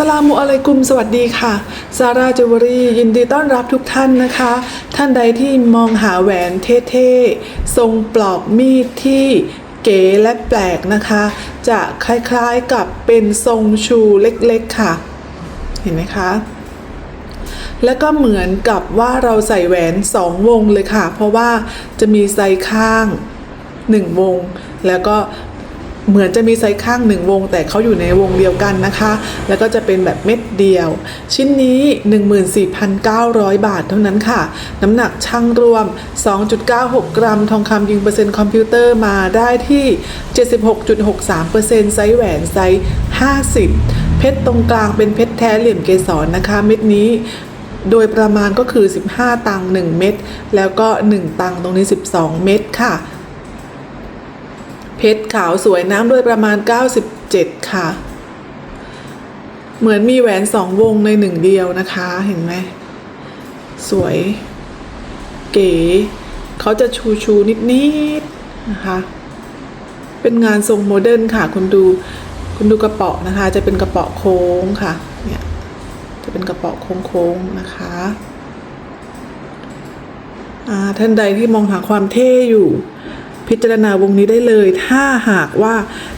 สลามุอะลัยกุมสวัสดีค่ะ ซาร่าจิวรียินดีต้อนรับทุกท่านนะคะ ท่านใดที่มองหาแหวนเท่ๆ ทรงปลอกมีดที่เก๋และแปลกนะคะ จะคล้ายๆกับเป็นทรงชูเล็กๆค่ะ เห็นไหมคะ และก็เหมือนกับว่าเราใส่แหวนสองวงเลยค่ะ เพราะว่าจะมีไซข้างหนึ่งวง แล้วก็ เหมือนจะมีไซข้างหนึ่งวง แต่เขาอยู่ในวงเดียวกันนะคะ แล้วก็จะเป็นแบบเม็ดเดียว ชิ้นนี้ 14,900 บาทเท่านั้นค่ะ น้ำหนักช่างรวม 2.96 กรัม ทองคำยิงเปอร์เซ็นต์คอมพิวเตอร์มาได้ที่ 76.63%ไซส์แหวนไซส์ 50 เพชรตรงกลางเป็นเพชรแท้เหลี่ยมเกสรนะคะ เม็ดนี้โดยประมาณก็คือ 15 ตังค์1เม็ดแล้วก็ 1 ตังค์ตรงนี้ 12 เม็ดค่ะ เพชรขาวสวยน้ำด้วยประมาณ 97 ค่ะ เหมือนมีแหวนสองวงในหนึ่งเดียวนะคะ เห็นไหม สวย เก๋ เขาจะชูชูนิดๆนะคะ เป็นงานทรงโมเดิร์นค่ะ คุณดู คุณดูกระเป๋านะคะ จะเป็นกระเป๋าโค้งค่ะ เนี่ย จะเป็นกระเป๋าโค้งๆนะคะท่านใดที่มองหาความเท่อยู่ พิจารณาวงนี้ได้เลย ถ้าหากว่า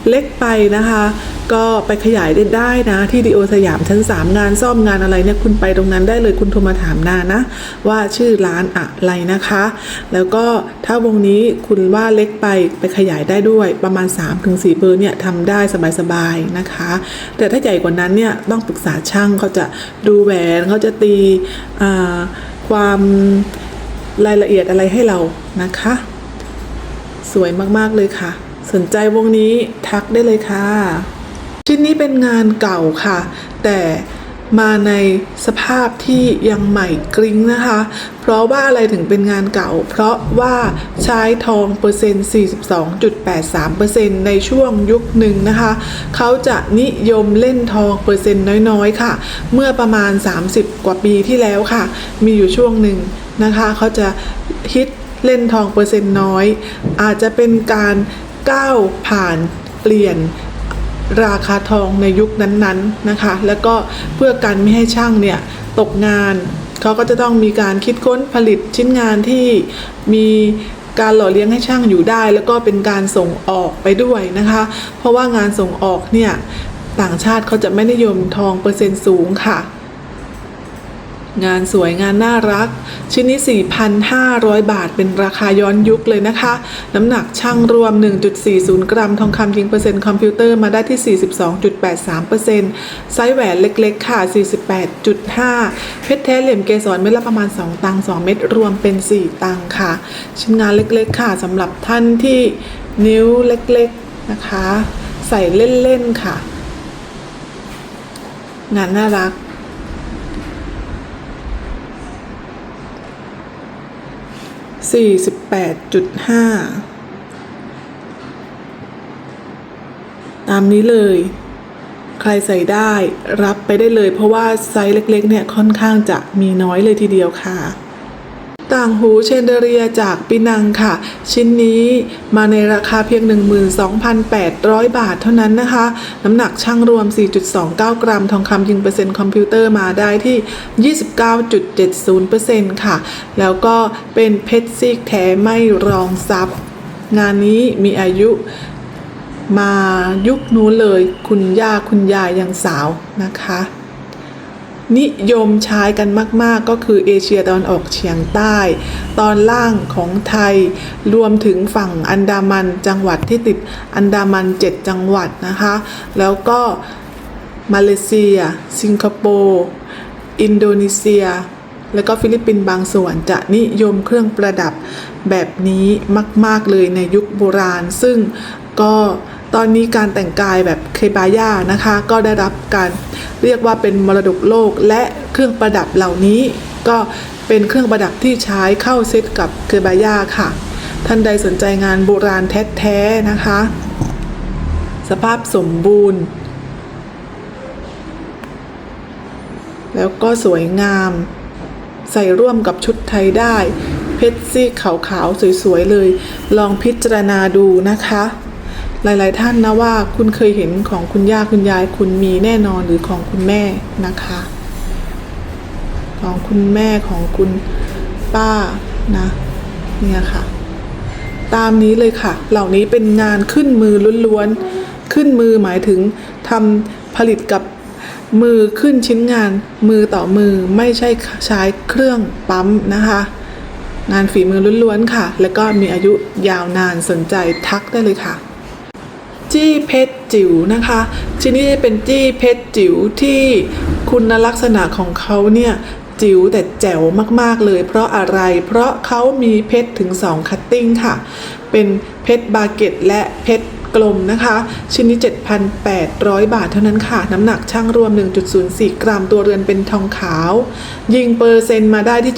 เล็กไปนะคะ ก็ไปขยายได้ได้นะ ที่ดีโอสยามชั้น 3 งานซ่อมงานอะไรเนี่ยคุณไปตรงนั้นได้เลยคุณโทรมาถามนานะ ว่าชื่อร้านอะไรนะคะ แล้วก็ถ้าวงนี้คุณว่าเล็กไปไปขยายได้ด้วยประมาณ 3-4 เบอร์เนี่ยทำได้สบายๆนะคะ แต่ถ้าใหญ่กว่านั้นเนี่ยต้องปรึกษาช่างเขาจะดูแหวนเขาจะตีความรายละเอียดอะไรให้เรานะคะ สวยมากๆเลยค่ะ สนใจวงนี้ทักได้เลยค่ะ ชิ้นนี้เป็นงานเก่าค่ะ แต่มาในสภาพที่ยังใหม่กริ้งนะคะ เพราะว่าอะไรถึงเป็นงานเก่า เพราะว่าใช้ทองเปอร์เซ็นต์ 42.83%ในช่วงยุคหนึ่งนะคะ เขาจะนิยมเล่นทองเปอร์เซ็นต์น้อยๆ ค่ะ เมื่อประมาณ 30 กว่าปีที่แล้วค่ะ มีอยู่ช่วงหนึ่งนะคะ เขาจะฮิต เล่นทองเปอร์เซ็นต์น้อย อาจจะเป็นการก้าวผ่านเปลี่ยนราคาทองในยุคนั้นๆนะคะ แล้วก็เพื่อกันไม่ให้ช่างเนี่ยตกงานเขาก็จะต้องมีการคิดค้นผลิตชิ้นงานที่มีการหล่อเลี้ยงให้ช่างอยู่ได้ แล้วก็เป็นการส่งออกไปด้วยนะคะ เพราะว่างานส่งออกเนี่ยต่างชาติเขาจะไม่นิยมทองเปอร์เซ็นต์สูงค่ะ งานสวยงานน่ารัก ชิ้นนี้ 4,500 บาทเป็นราคาย้อนยุคเลยนะคะ น้ำหนักช่างรวม 1.40 กรัม ทองคำยิงเปอร์เซ็นต์คอมพิวเตอร์มาได้ที่ 42.83%ไซส์แหวนเล็กๆ ค่ะ 48.5 เพชรแท้เหลี่ยมเกสรเม็ดละประมาณ 2 ตังค์2เม็ดรวมเป็น 4 ตังค์ค่ะ ชิ้นงานเล็กๆ ค่ะสำหรับท่านที่นิ้วเล็กๆนะคะ ใส่เล่นๆค่ะ งานน่ารัก สี่สิบแปดจุดห้าตามนี้เลย ใครใส่ได้รับไปได้เลย เพราะว่าไซส์เล็กๆเนี่ยค่อนข้างจะมีน้อยเลยทีเดียวค่ะ ต่างหูเชนเดเรียจากปินังค่ะ ชิ้นนี้มาในราคาเพียง 12,800 บาทเท่านั้นนะคะ น้ำหนักช่างรวม 4.29 กรัม ทองคำยิงเปอร์เซ็นต์คอมพิวเตอร์มาได้ที่ 29.70%ค่ะ แล้วก็เป็นเพชรซีกแท้ไม่รองซับ งานนี้มีอายุมายุคนู้นเลย คุณย่าคุณยายยังสาวนะคะ นิยมใช้กันมาก ๆ ก็คือเอเชียตะวันออกเฉียงใต้ ตอนล่างของไทย รวมถึงฝั่งอันดามันจังหวัดที่ติดอันดามัน 7 จังหวัดนะคะ แล้วก็มาเลเซีย สิงคโปร์อินโดนีเซีย แล้วก็ฟิลิปปินส์บางส่วนจะนิยมเครื่องประดับแบบนี้มาก ๆ เลยในยุคโบราณ ซึ่งก็ ตอนนี้การแต่งกายแบบเคบาย่านะคะ ก็ได้รับการเรียกว่าเป็นมรดกโลกและเครื่องประดับเหล่านี้ ก็เป็นเครื่องประดับที่ใช้เข้าเซตกับเคบาย่าค่ะ ท่านใดสนใจงานโบราณแท้ๆนะคะ สภาพสมบูรณ์ แล้วก็สวยงาม ใส่ร่วมกับชุดไทยได้ เพชรซีกขาวๆสวยๆเลย ลองพิจารณาดูนะคะ หลาย ๆ ท่านนะว่าคุณเคยเห็นของคุณย่าคุณยายคุณมีแน่นอนหรือของคุณแม่นะคะ ของคุณแม่ของคุณป้านะเนี่ยค่ะ ตามนี้เลยค่ะ เหล่านี้เป็นงานขึ้นมือล้วนๆขึ้นมือหมายถึงทำผลิตกับมือขึ้นชิ้นงานมือต่อมือไม่ใช่ใช้เครื่องปั๊มนะคะ งานฝีมือล้วนๆค่ะ แล้วก็มีอายุยาวนานสนใจทักได้เลยค่ะ จี้เพชรจิ๋วนะคะชิ้นนี้เป็นจี้เพชรจิ๋วที่คุณลักษณะของเขาเนี่ยจิ๋วแต่แจ๋วมากๆเลย เพราะอะไร เพราะเขามีเพชรถึง 2 คัตติ้งค่ะ เป็นเพชรบาเก็ตและเพชร กลมนะคะ ชิ้นนี้ 7,800 บาทเท่านั้นค่ะ น้ำหนักช่างรวม 1.04 กรัมตัวเรือนเป็นทองขาว ยิงเปอร์เซ็นต์มาได้ที่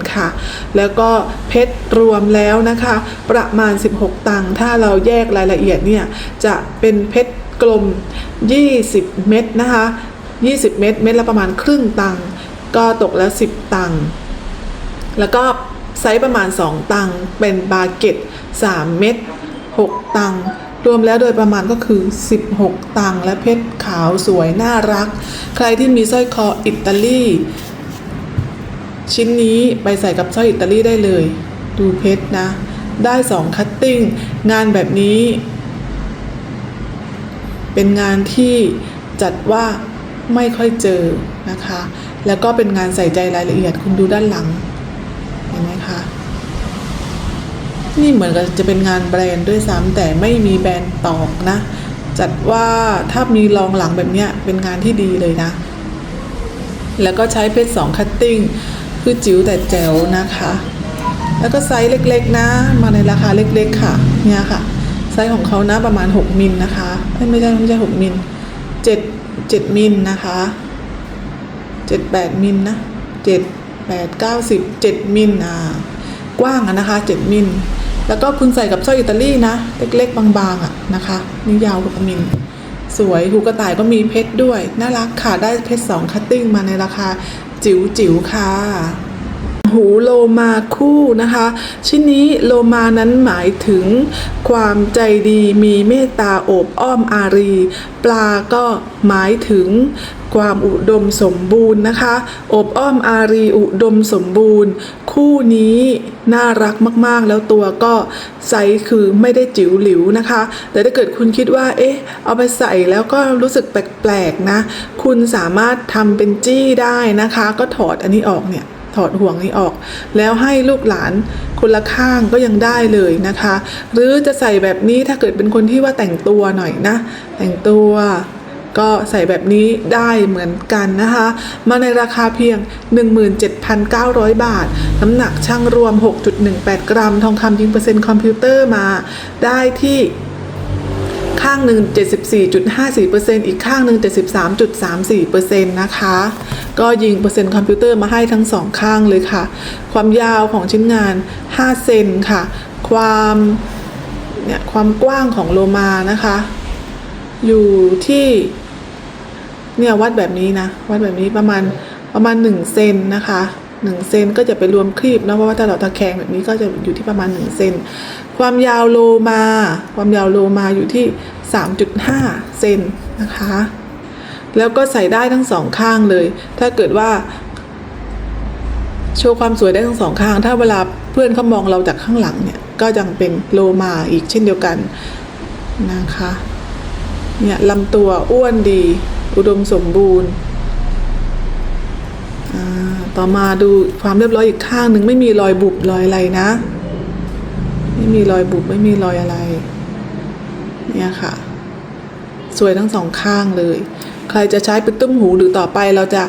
75.26%ค่ะ แล้วก็เพชรรวมแล้วนะคะ ประมาณ 16 ตังค์ถ้าเราแยกรายละเอียดเนี่ย จะเป็นเพชรกลม 20 เม็ดนะคะ 20 เม็ดเม็ดละประมาณครึ่งตังค์ก็ตกแล้ว 10 ตังค์แล้วก็ไซส์ประมาณ 2 ตังค์เป็นบาเก็ต 3 เม็ด 6 ตังค์รวมแล้วโดยประมาณก็คือ 16 ตังค์และเพชรขาวสวยน่ารัก ใครที่มีสร้อยคออิตาลีชิ้นนี้ไปใส่กับสร้อยอิตาลีได้เลย ดูเพชรนะ ได้ 2 คัตติ้ง งานแบบนี้ เป็นงานที่จัดว่าไม่ค่อยเจอนะคะ แล้วก็เป็นงานใส่ใจรายละเอียดคุณดูด้านหลัง เห็นไหมคะ นี่เหมือนกับจะเป็นงานแบรนด์ด้วยซ้ำแต่ไม่มีแบรนด์ตอกนะ จัดว่าถ้ามีรองหลังแบบเนี้ยเป็นงานที่ดีเลยนะ แล้วก็ใช้เพชรสองคัตติ้งคือจิ๋วแต่แจ๋วนะคะ แล้วก็ไซส์เล็กๆนะ มาในราคาเล็กๆค่ะ เนี่ยค่ะ ไซส์ของเขานะประมาณ 6 มิลนะคะ ไม่ใช่ไม่ใช่6มิล7 7มิลนะคะ7 8มิลนะ7 8 9 10 7มิลอ่ากว้างอะนะคะ 7มิล แล้วก็คุณใส่กับสร้อยอิตาลีนะ เล็กๆ บางๆอะนะคะนี่ยาว6มิน สวยหูกระต่ายก็มีเพชรด้วย น่ารักค่ะ ได้เพชรสองคัตติ้งมาในราคาจิ๋วๆค่ะ หูโลมาคู่นะคะ ชิ้นนี้โลมานั้นหมายถึง ความใจดีมีเมตตาโอบอ้อมอารี ปลาก็หมายถึงความอุดมสมบูรณ์นะคะ อบอ้อมอารีอุดมสมบูรณ์ คู่นี้น่ารักมากๆ แล้วตัวก็ไซส์คือไม่ได้จิ๋วหลิวนะคะ แต่ถ้าเกิดคุณคิดว่า เอ๊ะ เอาไปใส่แล้วก็รู้สึกแปลกๆนะ คุณสามารถทำเป็นจี้ได้นะคะ ก็ถอดอันนี้ออกเนี่ย ถอดห่วงนี้ออก แล้วให้ลูกหลานคนละข้างก็ยังได้เลยนะคะ หรือจะใส่แบบนี้ถ้าเกิดเป็นคนที่ว่าแต่งตัวหน่อยนะ แต่งตัวก็ใส่แบบนี้ได้เหมือนกันนะคะ มาในราคาเพียง 17,900 บาท น้ำหนักช่างรวม 6.18 กรัม ทองคำยิงเปอร์เซ็นต์คอมพิวเตอร์มาได้ที่ ข้างหนึ่ง 74.54%อีกข้างหนึ่ง 73.34%นะคะ ก็ยิงเปอร์เซ็นต์คอมพิวเตอร์มาให้ทั้งสองข้างเลยค่ะ ความยาวของชิ้นงาน 5 เซนค่ะ ความเนี่ยความกว้างของโลมานะคะ อยู่ที่เนี่ยวัดแบบนี้นะ วัดแบบนี้ประมาณประมาณ 1 เซนนะคะ 1เซนก็จะไปรวมครีบนะเพราะว่าถ้าเราตะแคงแบบนี้ก็จะอยู่ที่ประมาณ1เซนความยาวโลมา ความยาวโลมาอยู่ที่ 3.5 เซนนะคะ แล้วก็ใส่ได้ทั้งสองข้างเลย ถ้าเกิดว่าโชว์ความสวยได้ทั้งสองข้าง ถ้าเวลาเพื่อนเขามองเราจากข้างหลังเนี่ย ก็ยังเป็นโลมาอีกเช่นเดียวกันนะคะ เนี่ยลำตัวอ้วนดี อุดมสมบูรณ์ ต่อมาดูความเรียบร้อยอีกข้างหนึ่งไม่มีรอยบุบรอยอะไรนะ ไม่มีรอยบุบไม่มีรอยอะไร เนี่ยค่ะ สวยทั้งสองข้างเลย ใครจะใช้เป็นตุ้มหูหรือต่อไปเราจะ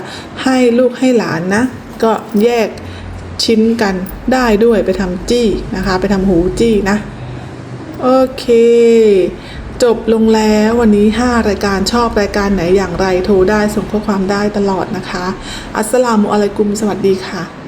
ให้ลูกให้หลานนะ ก็แยกชิ้นกันได้ด้วยไปทำจี้นะคะ ไปทำหูจี้นะ โอเค จบลงแล้ววันนี้ 5 รายการชอบรายการไหนอย่างไรโทรได้ส่งข้อความได้ตลอดนะคะ อัสสลามุอะลัยกุมสวัสดีค่ะ